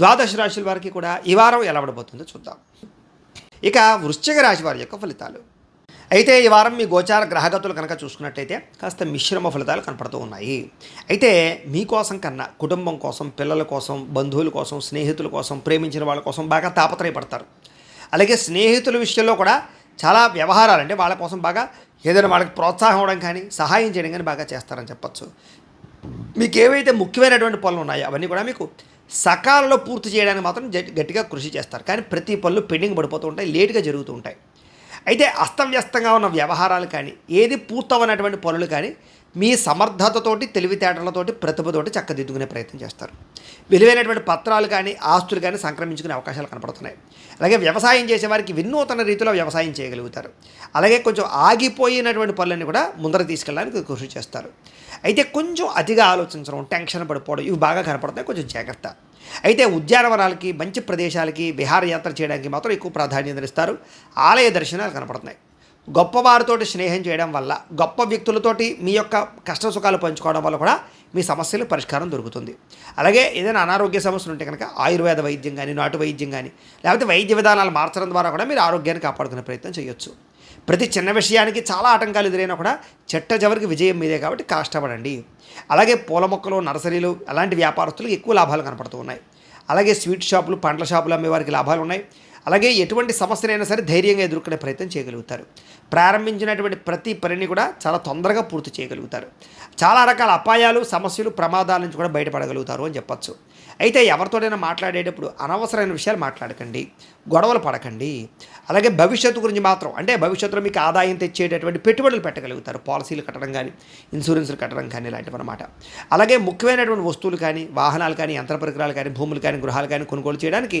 ద్వాదశ రాశుల వారికి కూడా ఈ వారం ఎలా ఉండబోతుందో చూద్దాం. ఇక వృశ్చిక రాశి వారి యొక్క ఫలితాలు. అయితే ఈ వారం మీ గోచార గ్రహగతులు కనుక చూసుకున్నట్టయితే కాస్త మిశ్రమ ఫలితాలు కనపడుతూ ఉన్నాయి. అయితే మీకోసం కన్నా కుటుంబం కోసం పిల్లల కోసం బంధువుల కోసం స్నేహితుల కోసం ప్రేమించిన వాళ్ళ కోసం బాగా తాపత్రయపడతారు. అలాగే స్నేహితుల విషయంలో కూడా చాలా వ్యవహారాలు అంటే వాళ్ళ కోసం బాగా ఏదైనా వాళ్ళకి ప్రోత్సాహం ఇవ్వడం కానీ సహాయం చేయడం కానీ బాగా చేస్తారని చెప్పచ్చు. మీకు ఏవైతే ముఖ్యమైనటువంటి పనులు ఉన్నాయో అవన్నీ కూడా మీకు సకాలంలో పూర్తి చేయడానికి మాత్రం గట్టిగా కృషి చేస్తారు. కానీ ప్రతి పనులు పెండింగ్ పడిపోతూ ఉంటాయి లేటుగా జరుగుతూ ఉంటాయి. అయితే అస్తవ్యస్తంగా ఉన్న వ్యవహారాలు కానీ ఏది పూర్తవనటువంటి పనులు కానీ మీ సమర్థతతోటి తెలివితేటలతోటి ప్రతిభతోటి చక్కదిద్దుకునే ప్రయత్నం చేస్తారు. విలువైనటువంటి పత్రాలు కానీ ఆస్తులు కానీ సంక్రమించుకునే అవకాశాలు కనపడుతున్నాయి. అలాగే వ్యవసాయం చేసే వారికి వినూతన రీతిలో వ్యవసాయం చేయగలుగుతారు. అలాగే కొంచెం ఆగిపోయినటువంటి పనులన్నీ కూడా ముందర తీసుకెళ్ళడానికి కృషి చేస్తారు. అయితే కొంచెం అతిగా ఆలోచించడం టెన్షన్ పడిపోవడం ఇవి బాగా కనపడతాయి కొంచెం జాగ్రత్త. అయితే ఉద్యానవనాలకి మంచి ప్రదేశాలకి విహారయాత్ర చేయడానికి మాత్రం ఎక్కువ ప్రాధాన్యత ఇస్తారు ఆలయ దర్శనాలు కనపడుతున్నాయి. గొప్పవారితోటి స్నేహం చేయడం వల్ల గొప్ప వ్యక్తులతోటి మీ యొక్క కష్ట సుఖాలు పంచుకోవడం వల్ల కూడా మీ సమస్యలు పరిష్కారం దొరుకుతుంది. అలాగే ఏదైనా అనారోగ్య సమస్యలు ఉంటే కనుక ఆయుర్వేద వైద్యం కానీ నాటు వైద్యం కానీ లేకపోతే వైద్య విధానాలు మార్చడం ద్వారా కూడా మీరు ఆరోగ్యాన్ని కాపాడుకునే ప్రయత్నం చేయొచ్చు. ప్రతి చిన్న విషయానికి చాలా ఆటంకాలు ఎదురైనా కూడా చెట్ట చివరికి విజయం మీదే కాబట్టి కష్టపడండి. అలాగే పూల మొక్కలు నర్సరీలు అలాంటి వ్యాపారస్తులకు ఎక్కువ లాభాలు కనపడుతూ ఉన్నాయి. అలాగే స్వీట్ షాపులు పండ్ల షాపులు అమ్మే వారికి లాభాలు ఉన్నాయి. అలాగే ఎటువంటి సమస్యనైనా సరే ధైర్యంగా ఎదుర్కొనే ప్రయత్నం చేయగలుగుతారు. ప్రారంభించినటువంటి ప్రతి పనిని కూడా చాలా తొందరగా పూర్తి చేయగలుగుతారు. చాలా రకాల అపాయాలు సమస్యలు ప్రమాదాల నుంచి కూడా బయటపడగలుగుతారు అని చెప్పచ్చు. అయితే ఎవరితోనైనా మాట్లాడేటప్పుడు అనవసరమైన విషయాలు మాట్లాడకండి. గొడవలు పడకండి. అలాగే భవిష్యత్తు గురించి మాత్రం అంటే భవిష్యత్తులో మీకు ఆదాయం తెచ్చేటటువంటి పెట్టుబడులు పెట్టగలుగుతారు. పాలసీలు కట్టడం కానీ ఇన్సూరెన్స్లు కట్టడం కానీ ఇలాంటివి అనమాట అలాగే ముఖ్యమైనటువంటి వస్తువులు కానీ వాహనాలు కానీ యంత్ర పరికరాలు కానీ భూములు కానీ గృహాలు కానీ కొనుగోలు చేయడానికి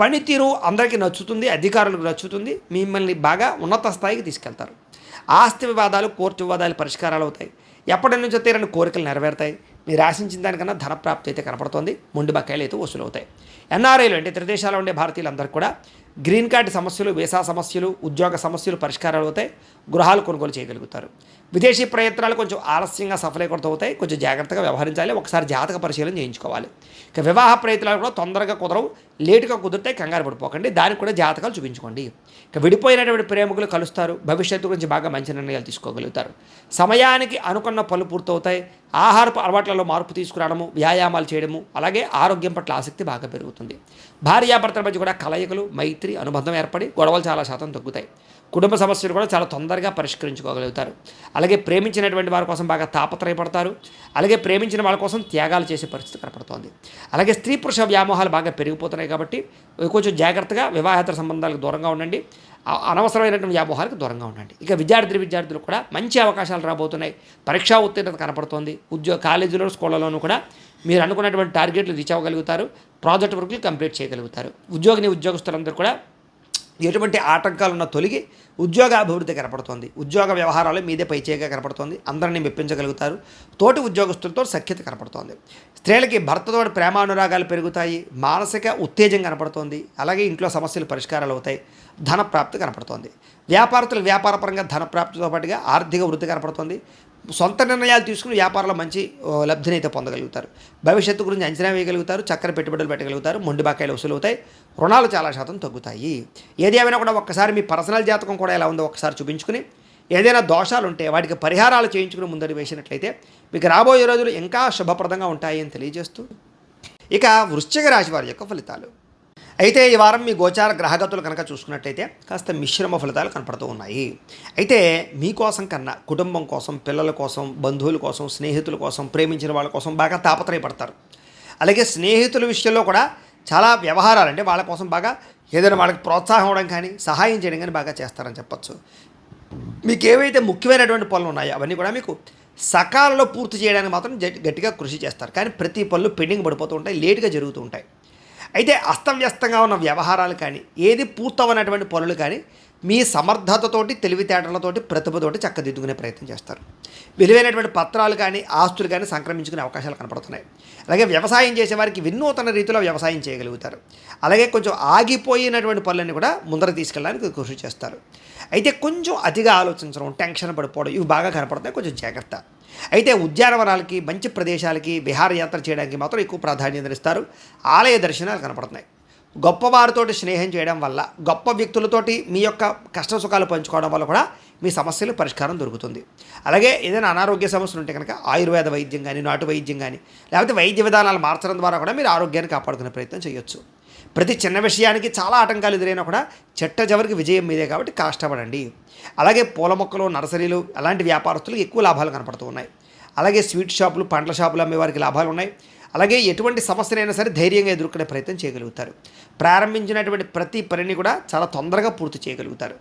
పనితీరు అందరికీ నచ్చుతుంది అధికారులకు నచ్చుతుంది మిమ్మల్ని బాగా ఉన్నత స్థాయికి తీసుకెళ్తారు. ఆస్తి వివాదాలు కోర్టు వివాదాలు పరిష్కారాలు అవుతాయి. ఎప్పటి నుంచో తీరని కోరికలు నెరవేరుతాయి. మీరు ఆశించిన దానికన్నా ధనప్రాప్తి అయితే కనపడుతుంది. ముండి బకాయిలు అయితే వసూలవుతాయి. ఎన్ఆర్ఐలు అంటే ఇతర ఉండే భారతీయులందరూ కూడా గ్రీన్ కార్డు సమస్యలు వీసా సమస్యలు ఉద్యోగ సమస్యలు పరిష్కారాలు అవుతాయి. గృహాలు కొనుగోలు చేయగలుగుతారు. విదేశీ ప్రయత్నాలు కొంచెం ఆలస్యంగా సఫలీకృతం అవుతాయి. కొంచెం జాగ్రత్తగా వ్యవహరించాలి. ఒకసారి జాతక పరిశీలన చేయించుకోవాలి. ఇక వివాహ ప్రయత్నాలు కూడా తొందరగా కుదరవు. లేటుగా కుదిరితే కంగారు పడిపోకండి. దానికి కూడా జాతకాలు చూపించుకోండి. ఇక విడిపోయినటువంటి ప్రేమికులు కలుస్తారు. భవిష్యత్తు గురించి బాగా మంచి నిర్ణయాలు తీసుకోగలుగుతారు. సమయానికి అనుకున్న పనులు పూర్తవుతాయి. ఆహారపు అలవాట్లలో మార్పు తీసుకురావడము వ్యాయామాలు చేయడము అలాగే ఆరోగ్యం పట్ల ఆసక్తి బాగా పెరుగుతుంది. భార్యాభర్తల మధ్య కూడా కలయికలు మైత్రి అనుబంధం ఏర్పడి గొడవలు చాలా శాతం తగ్గుతాయి. కుటుంబ సమస్యలు కూడా చాలా తొందరగా పరిష్కరించుకోగలుగుతారు. అలాగే ప్రేమించినటువంటి వారి కోసం బాగా తాపత్రయపడతారు. అలాగే ప్రేమించిన వాళ్ళ కోసం త్యాగాలు చేసే పరిస్థితి కనపడుతోంది. అలాగే స్త్రీ పురుష వ్యామోహాలు బాగా పెరిగిపోతున్నాయి కాబట్టి కొంచెం జాగ్రత్తగా వివాహేతర సంబంధాలకు దూరంగా ఉండండి. అనవసరమైనటువంటి వ్యామోహాలకు దూరంగా ఉండండి. ఇక విద్యార్థి విద్యార్థులు కూడా మంచి అవకాశాలు రాబోతున్నాయి. పరీక్షా ఉత్తీర్ణత కనపడుతోంది. ఉద్యోగ కాలేజీలో స్కూళ్ళలోనూ కూడా మీరు అనుకున్నటువంటి టార్గెట్లు రీచ్ అవ్వగలుగుతారు. ప్రాజెక్ట్ వర్క్లు కంప్లీట్ చేయగలుగుతారు. ఉద్యోగిని ఉద్యోగస్తులందరూ కూడా ఎటువంటి ఆటంకాలు ఉన్న తొలగి ఉద్యోగ అభివృద్ధి కనపడుతోంది. ఉద్యోగ వ్యవహారాలు మీదే పైచేయగా కనపడుతోంది. అందరినీ మెప్పించగలుగుతారు. తోటి ఉద్యోగస్తులతో సఖ్యత కనపడుతోంది. స్త్రీలకి భర్తతో ప్రేమానురాగాలు పెరుగుతాయి. మానసిక ఉత్తేజం కనపడుతోంది. అలాగే ఇంట్లో సమస్యలు పరిష్కారాలు అవుతాయి. ధన ప్రాప్తి కనపడుతోంది. వ్యాపారస్తులు వ్యాపారపరంగా ధన ప్రాప్తితో పాటుగా ఆర్థిక వృద్ధి కనపడుతోంది. సొంత నిర్ణయాలు తీసుకుని వ్యాపారంలో మంచి లబ్ధినైతే లబ్ధిని అయితే పొందగలుగుతారు. భవిష్యత్తు గురించి అంచనా వేయగలుగుతారు చక్కని పెట్టుబడులు పెట్టగలుగుతారు మొండి బాకాయలు వసూలు రుణాలు చాలా శాతం తగ్గుతాయి. ఏది ఏమైనా కూడా ఒక్కసారి మీ పర్సనల్ జాతకం కూడా ఎలా ఉందో ఒకసారి చూపించుకుని ఏదైనా దోషాలు ఉంటే వాటికి పరిహారాలు చేయించుకుని ముందడి వేసినట్లయితే మీకు రాబోయే రోజులు ఇంకా శుభప్రదంగా ఉంటాయి అని తెలియజేస్తూ ఇక వృశ్చిక రాశి వారి యొక్క ఫలితాలు. అయితే ఈ వారం మీ గోచార గ్రహగతులు కనుక చూసుకున్నట్లయితే కాస్త మిశ్రమ ఫలితాలు కనపడుతూ ఉన్నాయి. అయితే మీకోసం కన్నా కుటుంబం కోసం పిల్లల కోసం బంధువుల కోసం స్నేహితుల కోసం ప్రేమించిన వాళ్ళ కోసం బాగా తాపత్రయపడతారు. అలాగే స్నేహితుల విషయంలో కూడా చాలా వ్యవహారాలు అంటే వాళ్ళ కోసం బాగా ఏదైనా వాళ్ళకి ప్రోత్సాహం ఇవ్వడం కానీ సహాయం చేయడం కానీ బాగా చేస్తారని చెప్పచ్చు. మీకు ఏవైతే ముఖ్యమైనటువంటి పనులు ఉన్నాయో అవన్నీ కూడా మీకు సకాలంలో పూర్తి చేయడానికి మాత్రం గట్టిగా కృషి చేస్తారు. కానీ ప్రతి పనులు పెండింగ్ పడిపోతూ ఉంటాయి లేటుగా జరుగుతూ ఉంటాయి. అయితే అస్తవ్యస్తంగా ఉన్న వ్యవహారాలు కానీ ఏది పూర్తవనటువంటి పనులు కానీ మీ సమర్థతతోటి తెలివితేటలతోటి ప్రతిభతోటి చక్కదిద్దుకునే ప్రయత్నం చేస్తారు. విలువైనటువంటి పత్రాలు కానీ ఆస్తులు కానీ సంక్రమించుకునే అవకాశాలు కనపడుతున్నాయి. అలాగే వ్యవసాయం చేసేవారికి వినూతన రీతిలో వ్యవసాయం చేయగలుగుతారు. అలాగే కొంచెం ఆగిపోయినటువంటి పనులన్నీ కూడా ముందర తీసుకెళ్ళడానికి కృషి చేస్తారు. అయితే కొంచెం అతిగా ఆలోచించడం టెన్షన్ పడిపోవడం ఇవి బాగా కనపడతాయి కొంచెం జాగ్రత్త. అయితే ఉద్యానవనాలకి మంచి ప్రదేశాలకి విహారయాత్ర చేయడానికి మాత్రం ఎక్కువ ప్రాధాన్యత ఇస్తారు. ఆలయ దర్శనాలు కనపడుతున్నాయి. గొప్పవారితోటి స్నేహం చేయడం వల్ల గొప్ప వ్యక్తులతోటి మీ యొక్క కష్ట సుఖాలు పంచుకోవడం వల్ల కూడా మీ సమస్యలు పరిష్కారం దొరుకుతుంది. అలాగే ఏదైనా అనారోగ్య సమస్యలు ఉంటే కనుక ఆయుర్వేద వైద్యం కానీ నాటు వైద్యం కానీ లేకపోతే వైద్య విధానాలు మార్చడం ద్వారా కూడా మీరు ఆరోగ్యాన్ని కాపాడుకునే ప్రయత్నం చేయొచ్చు. ప్రతి చిన్న విషయానికి చాలా ఆటంకాలు ఎదురైనా కూడా చెట్ట చివరికి విజయం మీదే కాబట్టి కష్టపడండి. అలాగే పూల మొక్కలు నర్సరీలు అలాంటి వ్యాపారస్తులకు ఎక్కువ లాభాలు కనపడుతూ ఉన్నాయి. అలాగే స్వీట్ షాపులు పండ్ల షాపులు అమ్మేవారికి లాభాలు ఉన్నాయి. అలాగే ఎటువంటి సమస్యనైనా సరే ధైర్యంగా ఎదుర్కొనే ప్రయత్నం చేయగలుగుతారు. ప్రారంభించినటువంటి ప్రతి పనిని కూడా చాలా తొందరగా పూర్తి చేయగలుగుతారు.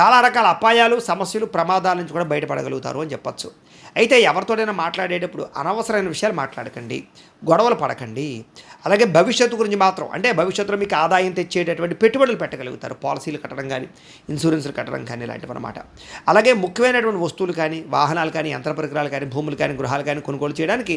చాలా రకాల అపాయాలు సమస్యలు ప్రమాదాల నుంచి కూడా బయటపడగలుగుతారు అని చెప్పొచ్చు. అయితే ఎవరితోనైనా మాట్లాడేటప్పుడు అనవసరమైన విషయాలు మాట్లాడకండి గొడవలు పడకండి. అలాగే భవిష్యత్తు గురించి మాత్రం అంటే భవిష్యత్తులో మీకు ఆదాయం తెచ్చేటటువంటి పెట్టుబడులు పెట్టగలుగుతారు. పాలసీలు కట్టడం కానీ ఇన్సూరెన్స్లు కట్టడం కానీ ఇలాంటివి అనమాట అలాగే ముఖ్యమైనటువంటి వస్తువులు కానీ వాహనాలు కానీ యంత్ర పరికరాలు కానీ భూములు కానీ గృహాలు కానీ కొనుగోలు చేయడానికి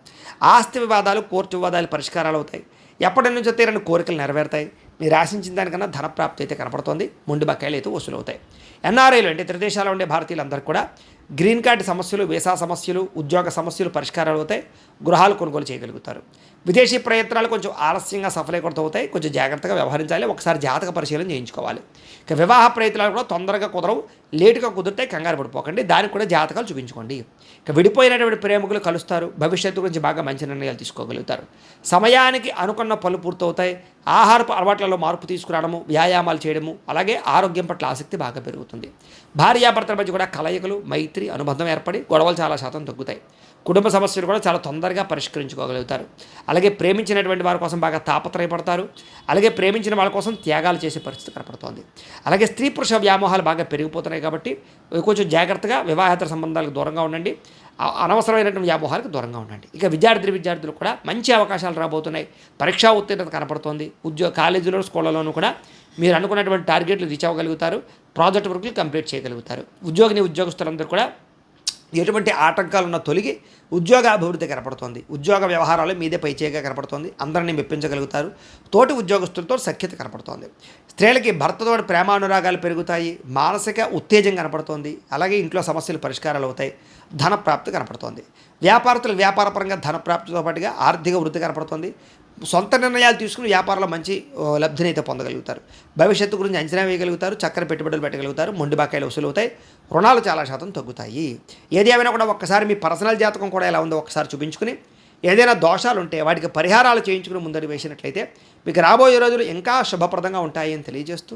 ఆస్తి వివాదాలు కోర్టు వివాదాలు పరిష్కారాలు అవుతాయి ఎప్పటి నుంచో తీరని కోరికలు నెరవేరుతాయి. మీరు ఆశించిన దానికన్నా ధనప్రాప్తి అయితే కనపడుతోంది. ముండు బకాయిలు అయితే వసూలు అవుతాయి ఎన్ఆర్ఐలు అంటే ఇతర దేశాల్లో ఉండే భారతీయులందరూ కూడా గ్రీన్ కార్డు సమస్యలు వీసా సమస్యలు ఉద్యోగ సమస్యలు పరిష్కారాలు అవుతాయి. గృహాలు కొనుగోలు చేయగలుగుతారు. విదేశీ ప్రయత్నాలు కొంచెం ఆలస్యంగా సఫలీకృతం అవుతాయి. కొంచెం జాగ్రత్తగా వ్యవహరించాలి. ఒకసారి జాతక పరిశీలన చేయించుకోవాలి. ఇక వివాహ ప్రయత్నాలు కూడా తొందరగా కుదరవు. లేటుగా కుదిరితే కంగారు పడిపోకండి. దానికి కూడా జాతకాలు చూపించుకోండి. ఇక విడిపోయినటువంటి ప్రేమికులు కలుస్తారు. భవిష్యత్తు గురించి బాగా మంచి నిర్ణయాలు తీసుకోగలుగుతారు. సమయానికి అనుకున్న పనులు పూర్తవుతాయి. ఆహారపు అలవాట్లలో మార్పు తీసుకురావడము వ్యాయామాలు చేయడము అలాగే ఆరోగ్యం పట్ల ఆసక్తి బాగా పెరుగుతుంది. భార్యాభర్తల మధ్య కూడా కలయికలు మైత్రి అనుబంధం ఏర్పడి గొడవలు చాలా శాతం తగ్గుతాయి. కుటుంబ సమస్యలు కూడా చాలా తొందరగా పరిష్కరించుకోగలుగుతారు. అలాగే ప్రేమించినటువంటి వారి కోసం బాగా తాపత్రయపడతారు. అలాగే ప్రేమించిన వాళ్ళ కోసం త్యాగాలు చేసే పరిస్థితి కనపడుతోంది. అలాగే స్త్రీ పురుష వ్యామోహాలు బాగా పెరిగిపోతున్నాయి కాబట్టి కొంచెం జాగ్రత్తగా వివాహేతర సంబంధాలకు దూరంగా ఉండండి. అనవసరమైనటువంటి వ్యామోహాలకు దూరంగా ఉండండి. ఇక విద్యార్థి విద్యార్థులు కూడా మంచి అవకాశాలు రాబోతున్నాయి. పరీక్షా ఉత్తీర్ణత కనపడుతోంది. ఉద్యోగ కాలేజీలో స్కూళ్ళలోనూ కూడా మీరు అనుకున్నటువంటి టార్గెట్లు రీచ్ అవ్వగలుగుతారు. ప్రాజెక్ట్ వర్క్లు కంప్లీట్ చేయగలుగుతారు. ఉద్యోగిని ఉద్యోగస్తులందరూ కూడా ఎటువంటి ఆటంకాలు ఉన్న తొలగి ఉద్యోగ అభివృద్ధి కనపడుతోంది. ఉద్యోగ వ్యవహారాలు మీదే పైచేయగా కనపడుతోంది. అందరినీ మెప్పించగలుగుతారు. తోటి ఉద్యోగస్తులతో సఖ్యత కనపడుతోంది. స్త్రీలకి భర్తతో ప్రేమానురాగాలు పెరుగుతాయి. మానసిక ఉత్తేజం కనపడుతోంది. అలాగే ఇంట్లో సమస్యలు పరిష్కారాలు అవుతాయి. ధన ప్రాప్తి కనపడుతోంది. వ్యాపారస్తులు వ్యాపారపరంగా ధన ప్రాప్తితో పాటుగా ఆర్థిక వృద్ధి కనపడుతోంది. సొంత నిర్ణయాలు తీసుకుని వ్యాపారంలో మంచి లబ్ధినైతే పొందగలుగుతారు. భవిష్యత్తు గురించి అంచనా వేయగలుగుతారు చక్కని పెట్టుబడులు పెట్టగలుగుతారు మొండి బాకాయలు వసూలు అవుతాయి రుణాలు చాలా శాతం తగ్గుతాయి. ఏది ఏమైనా కూడా ఒక్కసారి మీ పర్సనల్ జాతకం కూడా ఎలా ఉందో ఒకసారి చూపించుకుని ఏదైనా దోషాలు ఉంటే వాటికి పరిహారాలు చేయించుకుని ముందడి వేసినట్లయితే మీకు రాబోయే రోజులు ఇంకా శుభప్రదంగా ఉంటాయి అని తెలియజేస్తూ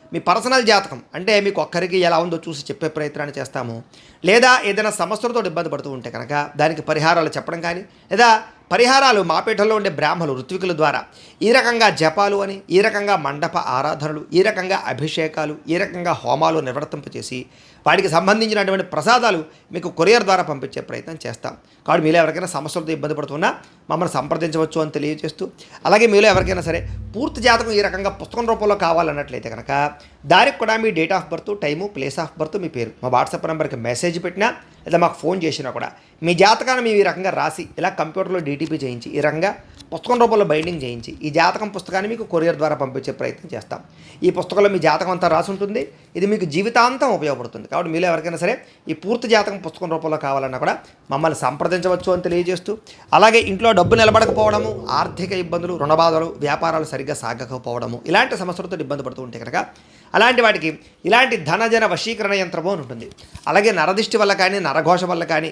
మీ పర్సనల్ జాతకం అంటే మీకు ఒక్కరికి ఎలా ఉందో చూసి చెప్పే ప్రయత్నాన్ని చేస్తాము. లేదా ఏదైనా సమస్యలతో ఇబ్బంది పడుతూ ఉంటే కనుక దానికి పరిహారాలు చెప్పడం కానీ లేదా పరిహారాలు మాపేటలో ఉండే బ్రాహ్మలు ఋత్వికుల ద్వారా. ఈ రకంగా జపాలు అని ఈ రకంగా మండప ఆరాధనలు ఈ రకంగా అభిషేకాలు ఈ రకంగా హోమాలు నిర్వర్తింపచేసి వాటికి సంబంధించినటువంటి ప్రసాదాలు మీకు కొరియర్ ద్వారా పంపించే ప్రయత్నం చేస్తాం. కాబట్టి మీలో ఎవరికైనా సమస్యలతో ఇబ్బంది పడుతున్నా మమ్మల్ని సంప్రదించవచ్చు అని తెలియజేస్తూ అలాగే మీలో ఎవరికైనా సరే పూర్తి జాతకం ఈ రకంగా పుస్తకం రూపంలో కావాలన్నట్లయితే కనుక దానికి కూడా మీ date of birth time place of birth మీ పేరు. మా వాట్సాప్ నెంబర్కి మెసేజ్ పెట్టినా లేదా మాకు ఫోన్ చేసినా కూడా మీ జాతకాన్ని మేము ఈ రకంగా రాసి ఇలా కంప్యూటర్లో డీటీపీ చేయించి ఈ రకంగా పుస్తకం రూపంలో బైండింగ్ చేయించి ఈ జాతకం పుస్తకాన్ని మీకు కొరియర్ ద్వారా పంపించే ప్రయత్నం చేస్తాం. ఈ పుస్తకంలో మీ జాతకం అంతా రాసి ఉంటుంది. ఇది మీకు జీవితాంతం ఉపయోగపడుతుంది. కాబట్టి మీలో ఎవరికైనా సరే ఈ పూర్తి జాతకం పుస్తకం రూపంలో కావాలన్నా కూడా మమ్మల్ని సంప్రదించవచ్చు అని తెలియజేస్తూ అలాగే ఇంట్లో డబ్బు నిలబడకపోవడము ఆర్థిక ఇబ్బందులు రుణబాధలు వ్యాపారాలు సరిగ్గా సాగకపోవడము ఇలాంటి సమస్యలతో ఇబ్బంది పడుతూ ఉంటే కనుక అలాంటి వాటికి ఇలాంటి ధనజన వశీకరణ యంత్రము అని ఉంటుంది. అలాగే నరదిష్టి వల్ల కానీ నరఘోష వల్ల కానీ